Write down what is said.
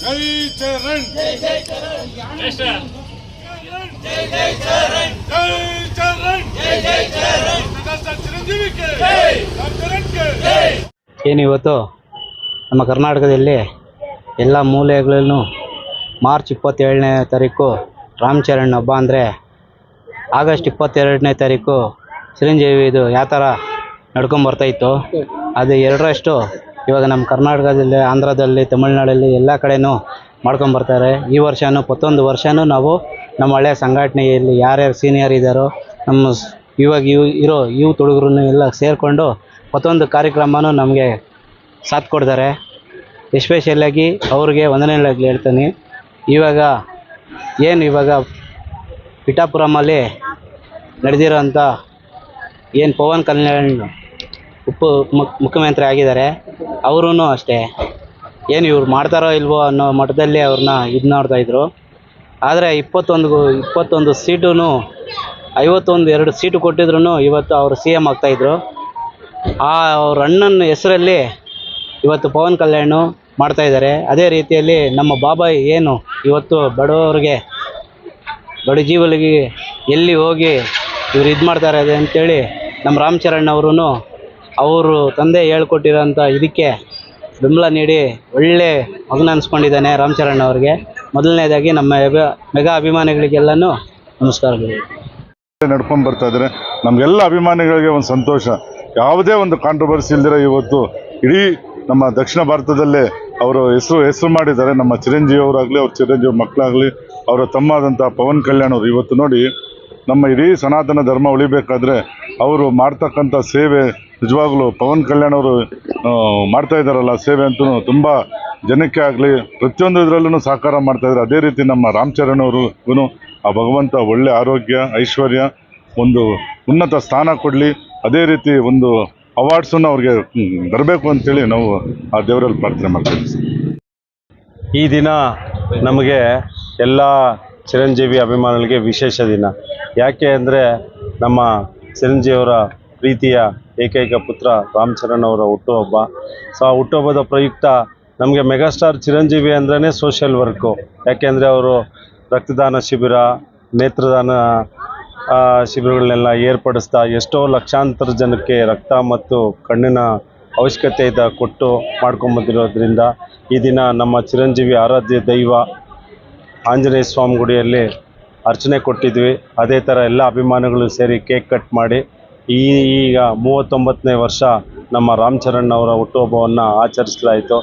ಜೈ ಚರಣ್. ಜೈ ಚರಣ್. ಜೈ ಜೈ ಚರಣ್. ಚಿರಂಜೀವಿಗೆ. ಜೈ. ಜೈ. ಏನು ಇವತ್ತು ನಮ್ಮ ಕರ್ನಾಟಕದಲ್ಲಿ ಎಲ್ಲ ಮೂಲೆಗಳಲ್ಲೂ ಮಾರ್ಚ್ ಇಪ್ಪತ್ತೇಳನೇ ತಾರೀಕು ರಾಮಚರಣ್ ಹಬ್ಬ ಅಂದರೆ ಆಗಸ್ಟ್ ಇಪ್ಪತ್ತೆರಡನೇ ತಾರೀಕು ಚಿರಂಜೀವಿದು ಯಾವ ಥರ ನಡ್ಕೊಂಬರ್ತಾಯಿತ್ತು ಅದು ಎರಡರಷ್ಟು ಇವಾಗ ನಮ್ಮ ಕರ್ನಾಟಕದಲ್ಲಿ, ಆಂಧ್ರದಲ್ಲಿ, ತಮಿಳ್ನಾಡಲ್ಲಿ ಎಲ್ಲ ಕಡೆನೂ ಮಾಡ್ಕೊಂಬರ್ತಾರೆ ಈ ವರ್ಷವೂ ಪ್ರತಿಯೊಂದು ವರ್ಷವೂ ನಾವು ನಮ್ಮ ಹಳೆಯ ಸಂಘಟನೆಯಲ್ಲಿ ಯಾರ್ಯಾರು ಸೀನಿಯರ್ ಇದ್ದಾರೋ ನಮ್ಮ ಇವಾಗ ಇವು, ಇರೋ ಯೂತ್ ಹುಡುಗರನ್ನು ಎಲ್ಲ ಸೇರಿಕೊಂಡು ಪ್ರತಿಯೊಂದು ಕಾರ್ಯಕ್ರಮವೂ ನಮಗೆ ಸಾಥ್ ಕೊಡ್ತಾರೆ. ಎಸ್ಪೆಷಲಾಗಿ ಅವ್ರಿಗೆ ವಂದನೆಗಳಾಗಿ ಹೇಳ್ತೀನಿ. ಇವಾಗ ಏನು ಇವಾಗ ಪಿಠಾಪುರಮಲ್ಲಿ ನಡೆದಿರೋಂಥ ಏನು ಪವನ್ ಕಲ್ಯಾಣ್ ಉಪ ಮುಖ್ ಮುಖ್ಯಮಂತ್ರಿ ಆಗಿದ್ದಾರೆ ಅವರೂ ಅಷ್ಟೇ. ಏನು ಇವ್ರು ಮಾಡ್ತಾರೋ ಇಲ್ವೋ ಅನ್ನೋ ಮಟ್ಟದಲ್ಲಿ ಅವ್ರನ್ನ ಇದು ಮಾಡ್ತಾಯಿದ್ರು ಆದರೆ ಇಪ್ಪತ್ತೊಂದು ಇಪ್ಪತ್ತೊಂದು ಸೀಟೂ ಐವತ್ತೊಂದು ಎರಡು ಸೀಟು ಕೊಟ್ಟಿದ್ರು ಇವತ್ತು ಅವರು ಸಿ ಎಂ ಆಗ್ತಾಯಿದ್ರು ಆ ಅವ್ರ ಅಣ್ಣನ ಹೆಸರಲ್ಲಿ ಇವತ್ತು ಪವನ್ ಕಲ್ಯಾಣ್ ಮಾಡ್ತಾಯಿದ್ದಾರೆ ಅದೇ ರೀತಿಯಲ್ಲಿ ನಮ್ಮ ಬಾಬಾಯ್ ಏನು ಇವತ್ತು ಬಡವರಿಗೆ, ಬಡ ಜೀವಲಿಗೆ ಎಲ್ಲಿ ಹೋಗಿ ಇವ್ರು ಇದು ಮಾಡ್ತಾರೆ ಅದೇ ಅಂತೇಳಿ ನಮ್ಮ ರಾಮಚರಣ್ ಅವರು ಅವರು ತಂದೆ ಹೇಳ್ಕೊಟ್ಟಿರೋಂಥ ಇದಕ್ಕೆ ಬೆಂಬಲ ನೀಡಿ ಒಳ್ಳೆ ಮಗನ ಅನ್ಸ್ಕೊಂಡಿದ್ದಾನೆ ರಾಮಚರಣ್ ಅವ್ರಿಗೆ. ಮೊದಲನೇದಾಗಿ ನಮ್ಮ ಮೆಗಾ- ಅಭಿಮಾನಿಗಳಿಗೆಲ್ಲನೂ ನಮಸ್ಕಾರಗಳು ನಡ್ಕೊಂಡು ಬರ್ತಾ ಇದ್ದಾರೆ ನಮಗೆಲ್ಲ ಅಭಿಮಾನಿಗಳಿಗೆ ಒಂದು ಸಂತೋಷ. ಯಾವುದೇ ಒಂದು ಕಾಂಟ್ರವರ್ಸಿ ಇಲ್ದಿರೋ ಇವತ್ತು ಇಡೀ ನಮ್ಮ ದಕ್ಷಿಣ ಭಾರತದಲ್ಲೇ ಅವರು ಹೆಸರು ಹೆಸರು ಮಾಡಿದ್ದಾರೆ. ನಮ್ಮ ಚಿರಂಜೀವಿ ಅವರಾಗಲಿ, ಅವ್ರ ಚಿರಂಜೀವಿ ಮಕ್ಕಳಾಗಲಿ ಅವರ ತಮ್ಮಾದಂಥ ಪವನ್ ಕಲ್ಯಾಣ್ ಅವರು ಇವತ್ತು ನೋಡಿ ನಮ್ಮ ಇಡೀ ಸನಾತನ ಧರ್ಮ ಉಳಿಬೇಕಾದ್ರೆ ಅವರು ಮಾಡ್ತಕ್ಕಂಥ ಸೇವೆ ನಿಜವಾಗ್ಲೂ ಪವನ್ ಕಲ್ಯಾಣ್ ಅವರು ಮಾಡ್ತಾ ಇದ್ದಾರಲ್ಲ, ಸೇವೆ ಅಂತೂ ತುಂಬ ಜನಕ್ಕೆ ಆಗಲಿ, ಪ್ರತಿಯೊಂದು ಇದರಲ್ಲೂ ಸಹಕಾರ ಮಾಡ್ತಾ ಇದ್ದಾರೆ. ಅದೇ ರೀತಿ ನಮ್ಮ ರಾಮಚರಣ್ ಅವ್ರಿಗೂ ಆ ಭಗವಂತ ಒಳ್ಳೆ ಆರೋಗ್ಯ, ಐಶ್ವರ್ಯ, ಒಂದು ಉನ್ನತ ಸ್ಥಾನ ಕೊಡಲಿ. ಅದೇ ರೀತಿ ಒಂದು ಅವಾರ್ಡ್ಸನ್ನು ಅವ್ರಿಗೆ ಬರಬೇಕು ಅಂತೇಳಿ ನಾವು ಆ ದೇವರಲ್ಲಿ ಪ್ರಾರ್ಥನೆ ಮಾಡ್ತೀವಿ ಈ ದಿನ ನಮಗೆ ಎಲ್ಲ ಚಿರಂಜೀವಿ ಅಭಿಮಾನಿಗಳಿಗೆ ವಿಶೇಷ ದಿನ. ಯಾಕೆ ಅಂದರೆ ನಮ್ಮ ಚಿರಂಜೀವಿಯವರ ಪ್ರೀತಿಯ ಏಕೈಕ ಪುತ್ರ ರಾಮಚರಣ್ ಅವರ ಹುಟ್ಟುಹಬ್ಬ. ಸೊ ಆ ಹುಟ್ಟುಹಬ್ಬದ ಪ್ರಯುಕ್ತ ನಮಗೆ ಮೆಗಾಸ್ಟಾರ್ ಚಿರಂಜೀವಿ ಅಂದ್ರೇ ಸೋಷಿಯಲ್ ವರ್ಕು ಯಾಕೆಂದರೆ ಅವರು ರಕ್ತದಾನ ಶಿಬಿರ, ನೇತ್ರದಾನ ಶಿಬಿರಗಳನ್ನೆಲ್ಲ ಏರ್ಪಡಿಸ್ತಾ ಎಷ್ಟೋ ಲಕ್ಷಾಂತರ ಜನಕ್ಕೆ ರಕ್ತ ಮತ್ತು ಕಣ್ಣಿನ ಅವಶ್ಯಕತೆ ಇದ್ದ ಕೊಟ್ಟು ಮಾಡ್ಕೊಂಬಂದಿರೋದ್ರಿಂದ ಈ ದಿನ ನಮ್ಮ ಚಿರಂಜೀವಿ ಆರಾಧ್ಯ ದೈವ. ಆಂಜನೇಯ ಸ್ವಾಮಿ ಗುಡಿಯಲ್ಲಿ ಅರ್ಚನೆ ಕೊಟ್ಟಿದ್ವಿ. ಅದೇ ಥರ ಎಲ್ಲ ಅಭಿಮಾನಿಗಳು ಸೇರಿ ಕೇಕ್ ಕಟ್ ಮಾಡಿ ಈ ಈಗ ಮೂವತ್ತೊಂಬತ್ತನೇ ವರ್ಷ ನಮ್ಮ ರಾಮಚರಣ್ ಅವರ ಹುಟ್ಟುಹಬ್ಬವನ್ನು ಆಚರಿಸಲಾಯಿತು.